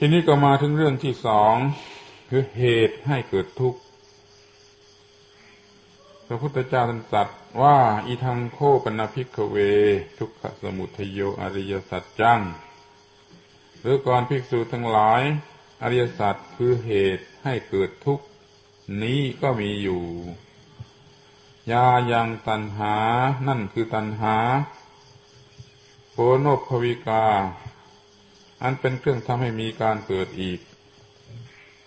ทีนี้ก็มาถึงเรื่องที่สองคือเหตุให้เกิดทุกข์พระพุทธเจ้าท่านตรัสว่าอีทังโคปนาพิกเว ทุกขสมุทโยอริยสัจจังหรือก่อนภิกษุทั้งหลาย อริยสัจคือเหตุให้เกิดทุกข์นี้ก็มีอยู่ ยายังตันหา นั่นคือตันหาโพโนภวิกา อันเป็นเครื่องทำให้มีการเกิดอีก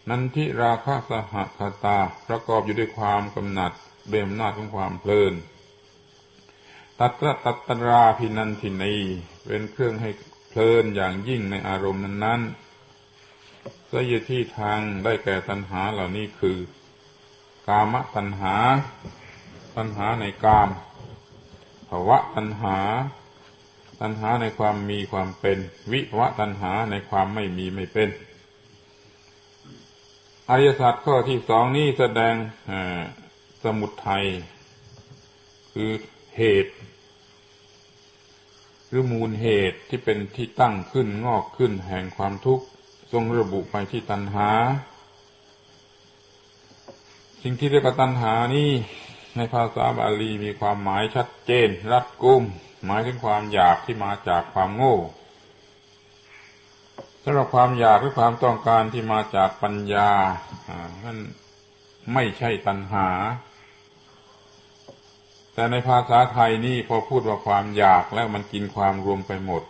นันทิราคะสหคตาประกอบอยู่ด้วยความกำหนัดเบ่มนาของความเพลิน ตัตระตัตราพินันทินีเป็นเครื่องให้เพลินอย่างยิ่งในอารมณ์นั้นๆสยที่ทางได้แก่ตัณหาเหล่านี้คือ กามตัณหา ตัณหาในกามภวะตัณหา ตัณหาในความมีความเป็น วิภวะตัณหาในความไม่มีไม่เป็น อริยสัจข้อที่สองนี้แสดงสมุทัยคือเหตุ หรือมูลเหตุที่เป็นที่ตั้งขึ้นงอกขึ้นแห่งความทุกข์ทรงระบุไปที่ตัณหา สิ่งที่เรียกว่าตัณหานี่ ในภาษาบาลีมีความหมายชัดเจน รัดกุม หมายถึงความอยากที่มาจากความโง่สำหรับความอยากหรือความต้องการที่มาจากปัญญานั่นไม่ใช่ตัณหา แต่ในภาษาไทยนี่พอพูดว่าความอยากแล้วมันกินความรวมไปหมด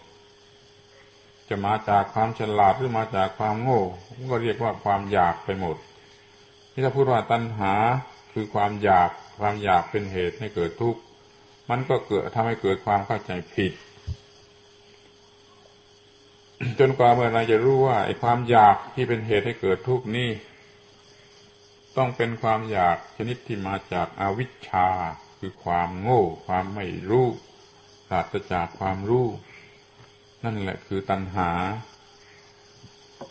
จะมาจากความฉลาดหรือมาจากความโง่ก็เรียกว่าความอยากไปหมดที่ถ้าพูดว่าตัณหาคือความอยาก ความอยากเป็นเหตุให้เกิดทุกข์มันก็เกิดทำให้เกิดความเข้าใจผิด จนกว่าเมื่อไรจะรู้ว่าไอ้ความอยากที่เป็นเหตุให้เกิดทุกข์นี่ต้องเป็นความอยากชนิดที่มาจากอาวิชชาคือความโง่ ความไม่รู้ปราศจากความรู้ นั่นแหละคือตัณหา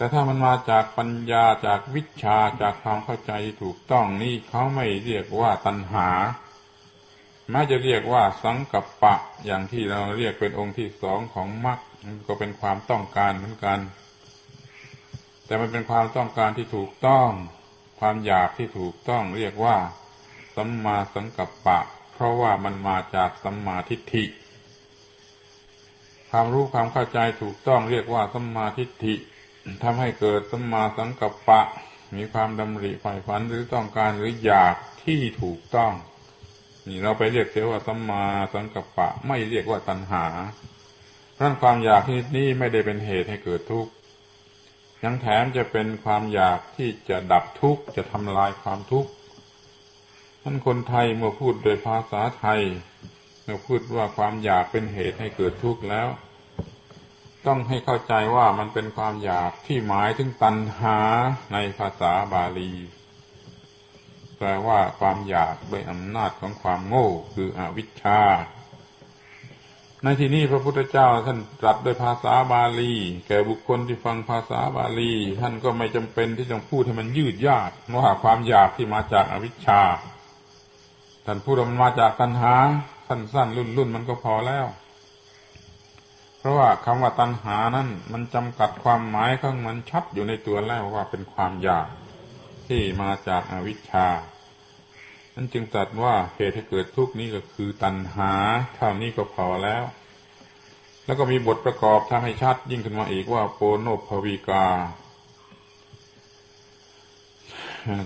แต่ถ้ามันมาจากปัญญาจากวิชาจากความเข้าใจถูกต้องนี่เขาไม่เรียกว่าตัณหาแม้จะเรียกว่าสังกัปปะอย่างที่เราเรียกเป็นองค์ที่สองของมรรคก็เป็นความต้องการเหมือนกัน แต่มันเป็นความต้องการที่ถูกต้อง ความอยากที่ถูกต้องเรียกว่า สัมมาสังกัปปะ เพราะว่ามันมาจากสัมมาทิฏฐิความรู้ความเข้าใจถูกต้องเรียกว่าสัมมาทิฏฐิ ทำให้เกิดสัมมาสังกัปปะ มีความดำริฝ่ายฝันหรือต้องการหรืออยากที่ถูกต้อง นี่เราไปเรียกเสียว่าสัมมาสังกัปปะ ไม่เรียกว่าตัณหาเพราะความอยากที่นี้ไม่ได้เป็นเหตุให้เกิดทุกข์ยังแถมจะเป็นความอยากที่จะดับทุกข์จะทำลายความทุกข์ท่านคนไทยเมื่อพูดโดยภาษาไทย เมื่อพูดว่าความอยากเป็นเหตุให้เกิดทุกข์แล้ว ต้องให้เข้าใจว่ามันเป็นความอยากที่หมายถึงตัณหาในภาษาบาลี แปลว่าความอยากด้วยอำนาจของความโง่คืออวิชชา ในที่นี้พระพุทธเจ้าท่านตรัสด้วยภาษาบาลี แก่บุคคลที่ฟังภาษาบาลี ท่านก็ไม่จำเป็นที่จะพูดให้มันยืดยาดว่าความอยากที่มาจากอวิชชาท่านพูดมันมาจากตัณหาสั้นๆรุ่นๆมันก็พอแล้ว เพราะว่าคำว่าตัณหานั้นมันจำกัดความหมายของมันชัดอยู่ในตัวแล้วว่าเป็นความอยากที่มาจากอาวิชชา นั้นจึงตรัสว่าเหตุให้เกิดทุกข์นี้ก็คือตัณหาเท่านี้ก็พอแล้ว แล้วก็มีบทประกอบทำให้ชัดยิ่งขึ้นมาอีกว่าโปโนภวีกา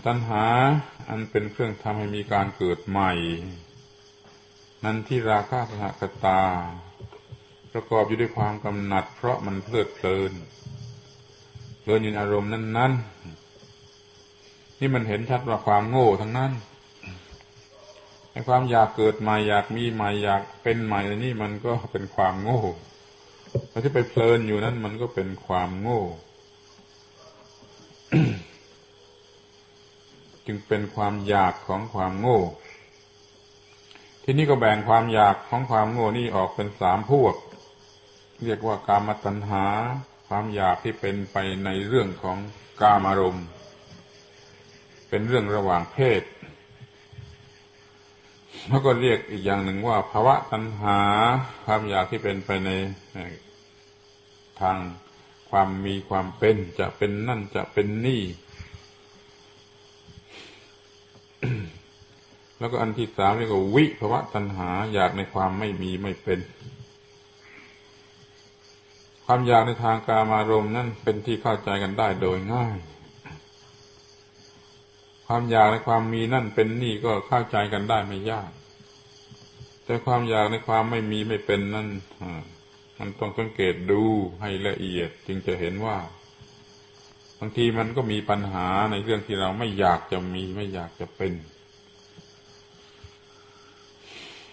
ตัณหาอันเป็นเครื่องทำให้มีการเกิดใหม่ นั้นที่ราคะสหคตา ประกอบอยู่ด้วยความกำหนัด เพราะมันเพลิดเพลินเพลินยู่อารมณ์นั้น ๆ นี่มันเห็นชัดว่าความโง่ทั้งนั้นไอ้ความอยากเกิดใหม่อยากมีใหม่อยากเป็นใหม่นี่มันก็เป็นความโง่แล้วที่ไปเพลินอยู่นั้นมันก็เป็นความโง่ จึงเป็นความอยากของความโง่ ทีนี้ก็แบ่งความอยากของความโง่นี่ออกเป็นสามพวก เรียกว่ากามตัณหา ความอยากที่เป็นไปในเรื่องของกามารมณ์ เป็นเรื่องระหว่างเพศ แล้วก็เรียกอีกอย่างหนึ่งว่าภาวะตัณหา ความอยากที่เป็นไปในทางความมีความเป็นจะเป็นนั่นจะเป็นนี่ แล้วก็อันที่สามเรียกว่าวิภาวะตัณหา อยากในความไม่มีไม่เป็น ความอยากในทางกามารมณ์นั่นเป็นที่เข้าใจกันได้โดยง่าย ความอยากในความมีนั่นเป็นนี่ก็เข้าใจกันได้ไม่ยาก แต่ความอยากในความไม่มีไม่เป็นนั่นมันต้องสังเกตดูให้ละเอียดจึงจะเห็นว่า บางทีมันก็มีปัญหาในเรื่องที่เราไม่อยากจะมีไม่อยากจะเป็น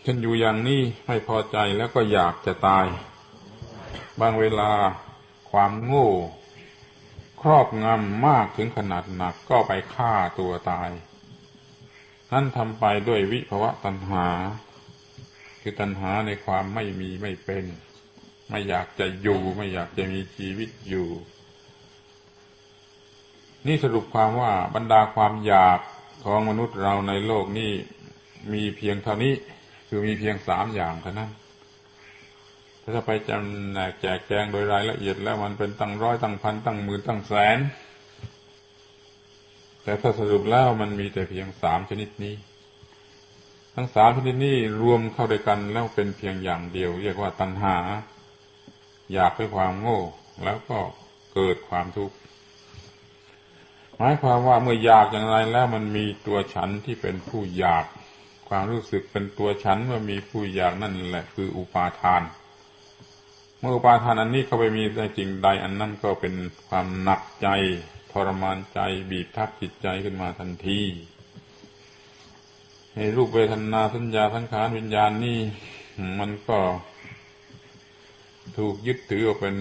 ฉันอยู่อย่างนี้ไม่พอใจแล้วก็อยากจะตาย บางเวลาความโง่ ครอบงำมากถึงขนาดหนักก็ไปฆ่าตัวตาย นั่นทำไปด้วยวิภวะตัณหา คือตัณหาในความไม่มีไม่เป็น ไม่อยากจะอยู่ ไม่อยากจะมีชีวิตอยู่ นี่สรุปความว่าบรรดาความอยากของมนุษย์เราในโลกนี้มีเพียงเท่านี้ คือมีเพียงสามอย่างเท่านั้น ถ้าไปจำแนกแจกแจงโดยรายละเอียดแล้วมันเป็นตั้งร้อยตั้งพันตั้งหมื่นตั้งแสน แต่ถ้าสรุปแล้วมันมีแต่เพียงสามชนิดนี้ ทั้งสามชนิดนี้รวมเข้าด้วยกันแล้วเป็นเพียงอย่างเดียว เรียกว่าตัณหา อยากด้วยความโง่ แล้วก็เกิดความทุกข์หมายความว่าเมื่ออยากอย่างไรแล้วมันมีตัวฉันที่เป็นผู้อยาก ความรู้สึกเป็นตัวฉันว่ามีผู้อยากนั่นแหละคืออุปาทาน เมื่ออุปาทานอันนี้เข้าไปมีในจริงใดอันนั้นก็เป็นความหนักใจทรมานใจบีบทับจิตใจขึ้นมาทันทีให้รูปเวทนาสัญญาทั้งขานวิญญาณนี่มันก็ถูกยึดถือเป็น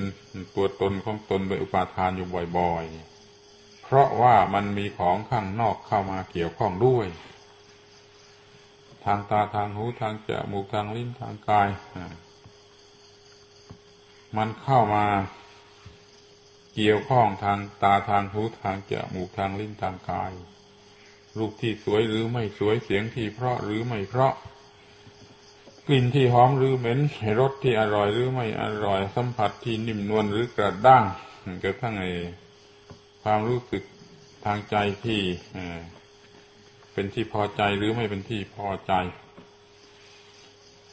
ตัวตนของตนโดยอุปาทานอยู่บ่อยๆ เพราะว่ามันมีของข้างนอกเข้ามาเกี่ยวข้องด้วย ทางตาทางหูทางจมูกทางลิ้นทางกาย มันเข้ามาเกี่ยวข้องทางตาทางหูทางจมูกทางลิ้นทางกาย รูปที่สวยหรือไม่สวยเสียงที่เพราะหรือไม่เพราะ กลิ่นที่หอมหรือเหม็นรสที่อร่อยหรือไม่อร่อยสัมผัสที่นิ่มนวลหรือกระด้างกระทั่งไอความรู้สึกทางใจที่เป็นที่พอใจหรือไม่เป็นที่พอใจ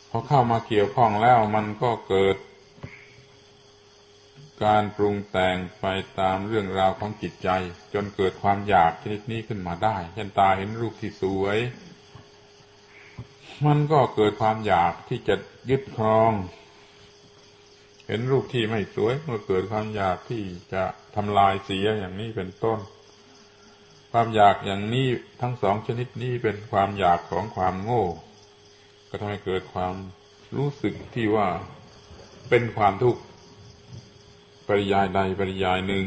พอเข้ามาเกี่ยวข้องแล้วมันก็เกิด การปรุงแต่งไปตามเรื่องราวของจิตใจ จนเกิดความอยากชนิดนี้ขึ้นมาได้ เช่นตาเห็นรูปที่สวย มันก็เกิดความอยากที่จะยึดครอง เห็นรูปที่ไม่สวยมื่อเกิดความอยากที่จะทำลายเสียอย่างนี้เป็นต้น ความอยากอย่างนี้ทั้งสองชนิดนี้เป็นความอยากของความโง่ ก็ทำให้เกิดความรู้สึกที่ว่าเป็นความทุกข์ ปริยายใดปริยายหนึ่ง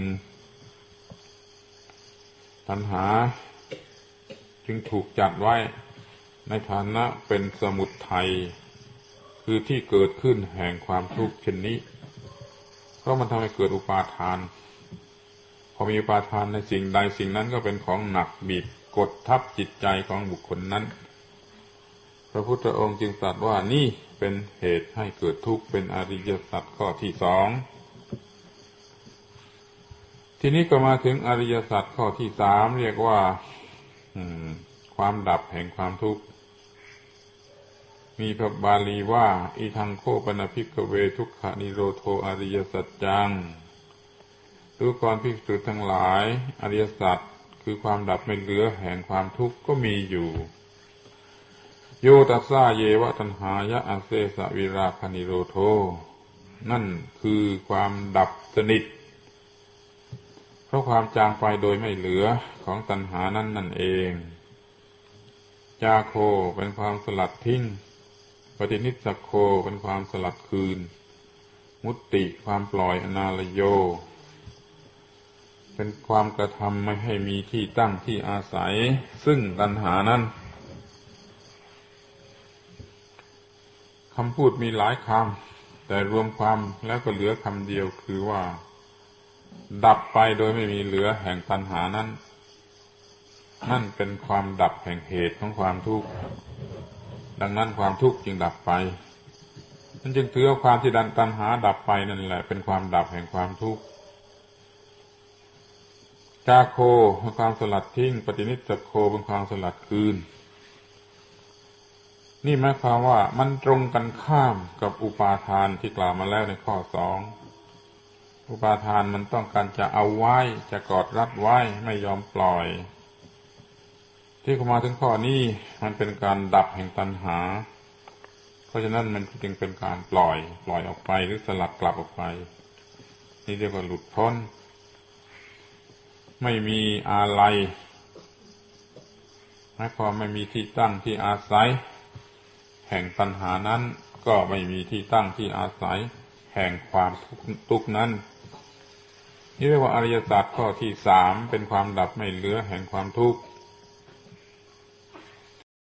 ปัญหาจึงถูกจัดไว้ในฐานะเป็นสมุดไทยคือที่เกิดขึ้นแห่งความทุกข์เช่นนี้ เพราะมันทำให้เกิดอุปาทาน พอมีอุปาทานในสิ่งใดสิ่งนั้นก็เป็นของหนักบีบกดทับจิตใจของบุคคลนั้น พระพุทธองค์จึงตรัสว่านี่เป็นเหตุให้เกิดทุกข์เป็นอริยสัจข้อที่สอง ทีนี้ก็มาถึงอริยสัจข้อที่สามเรียกว่าความดับแห่งความทุกข์ มีพระบาลีว่า อีทังโคปนพิกเวทุกขานิโรโทอริยสัจจังดูกรพิสุทั้งหลาย อริยสัจคือความดับไม่เหลือแห่งความทุกข์ก็มีอยู่ โยตัสซาเยวะตันหายะอาเซสวิราคนิโรโท นั่นคือความดับสนิท เพราะความจางไปโดยไม่เหลือของตัณหานั้นนั่นเอง จาโคเป็นความสลัดทิ้ง ปฏินิสโคเป็นความสลัดคืน มุตติความปล่อยอนาลโย เป็นความกระทำไม่ให้มีที่ตั้งที่อาศัย ซึ่งตัณหานั้นคำพูดมีหลายคำแต่รวมความแล้วก็เหลือคำเดียวคือว่า ดับไปโดยไม่มีเหลือแห่งตัณหานั้น นั่นเป็นความดับแห่งเหตุของความทุกข์ ดังนั้นความทุกข์จึงดับไป มันจึงถือว่าความที่ดันตัณหาดับไปนั่นแหละ เป็นความดับแห่งความทุกข์าโคเป็นความสลัดทิ้ง ปฏินิจจโคเป็นความสลัดคืน นี่หมายความว่ามันตรงกันข้ามกับอุปาทานที่กล่าวมาแล้วในข้อสอง อุปาทานมันต้องการจะเอาไว้ จะกอดรัดไว้ไม่ยอมปล่อย ที่เข้ามาถึงข้อนี้มันเป็นการดับแห่งตัณหา เพราะฉะนั้นมันจึงเป็นการปล่อย ปล่อยออกไปหรือสลัดกลับออกไป นี่เรียกว่าหลุดพ้น ไม่มีอะไรหมายความไม่มีที่ตั้งที่อาศัย แห่งปัญหานั้นก็ไม่มีที่ตั้งที่อาศัย แห่งความทุกข์นั้น นี่เรียกว่าอริยสัจข้อที่สามเป็นความดับไม่เหลือแห่งความทุกข์